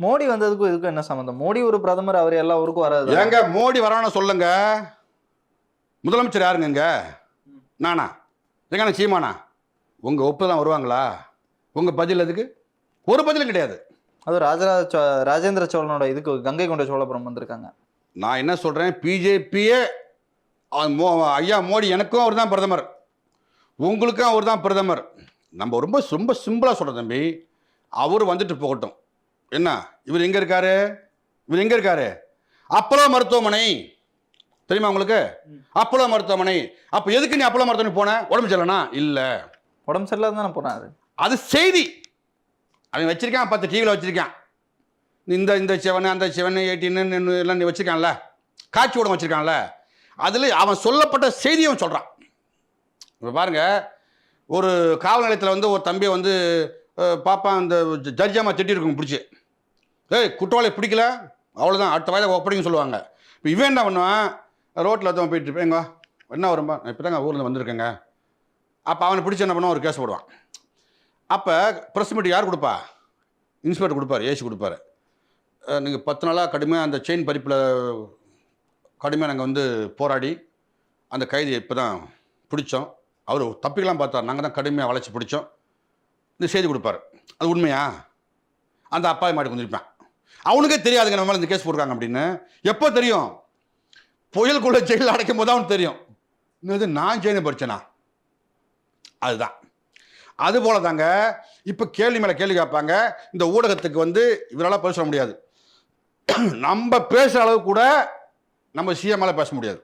மோடி வந்ததுக்கும் இதுக்கும் என்ன சம்மந்தம் மோடி ஒரு பிரதமர் அவர் எல்லா ஊருக்கும் வராது ஏங்க மோடி வரணும் சொல்லுங்க. முதலமைச்சர் யாருங்க இங்க? நானா? எங்க சீமானா? உங்க ஒப்பு தான் வருவாங்களா? உங்க பதில் அதுக்கு ஒரு பதிலும் கிடையாது. அது ராஜராஜ சோ- ராஜேந்திர சோழனோட இதுக்கு கங்கை கொண்ட சோழபுரம் வந்திருக்காங்க. நான் என்ன சொல்றேன்? பிஜேபியே ஐயா மோடி எனக்கும் அவர் தான் பிரதமர். உங்களுக்கும் அவர் தான் பிரதமர். நம்ம ரொம்ப ரொம்ப சிம்பிளாக சொல்கிறோம் தம்பி. அவர் வந்துட்டு போகட்டும். என்ன? இவர் எங்கே இருக்காரு? இவர் எங்கே இருக்காரு? அப்பலோ மருத்துவமனை. தெரியுமா உங்களுக்கு? அப்பலோ மருத்துவமனை. அப்போ எதுக்கு நீ அப்பலோ மருத்துவமனை போன? உடம்பு சரியில்லைனா? இல்லை. உடம்பு சரியில்லாத தானே போனாரு? அது செய்தி. அவன் வச்சிருக்கான் பத்து டிவியில் வச்சிருக்கான். இந்த இந்த செவன் அந்த செவன் எயிட்டின்னு எல்லாம் நீ வச்சிருக்கான்ல. காட்சி ஊடம் வச்சிருக்கான்ல. அதில் அவன் சொல்லப்பட்ட செய்தியை அவன் சொல்கிறான் இப்போ பாருங்க ஒரு காவல் நிலையத்தில் வந்து ஒரு தம்பியை வந்து பாப்பா அந்த ஜட்ஜாமா திட்டிருக்கும் பிடிச்சி. ஏய் குற்றவாளி பிடிக்கல? அவ்வளோதான் அடுத்த வாயில் ஒப்படைங்க சொல்லுவாங்க. இப்போ இவன் என்ன பண்ணுவான்? ரோட்டில் தான் போயிட்டு இருப்பேன். என்ன வரும்பா? இப்போ தாங்க ஊரில் வந்திருக்கேங்க. அப்போ அவனை பிடிச்சி என்ன பண்ணுவான்? ஒரு கேஸ் போடுவான். அப்போ ப்ரெஸ் மீட் யார் கொடுப்பா? இன்ஸ்பெக்டர் கொடுப்பாரு ஏசி கொடுப்பாரு. நீங்கள் பத்து நாளாக கடுமையாக அந்த செயின் பறிப்பில் கடுமையாக நாங்கள் வந்து போராடி அந்த கைதி இப்போ தான் பிடிச்சோம். அவர் தப்பிக்கலாம் பார்த்தார். நாங்கள் தான் கடுமையாக வளைச்சி பிடிச்சோம். இந்த செய்தி கொடுப்பாரு. அது உண்மையா? அந்த அப்பாவை மாடி கொஞ்சிருப்பேன் அவனுக்கே தெரியாதுங்க நம்ம மேலே இந்த கேஸ் போட்டிருக்காங்க அப்படின்னு. எப்போ தெரியும்? புயலுக்குள்ள ஜெயிலில் அடைக்கும் போது அவனுக்கு தெரியும். இது நான் ஜெயினை படித்தேனா அதுதான். அது போல தாங்க இப்போ கேள்வி மேலே கேள்வி கேட்பாங்க. இந்த ஊடகத்துக்கு வந்து இவரால் பேச முடியாது. நம்ம பேசுகிற அளவு கூட நம்ம சிஎம் மேலே பேச முடியாது.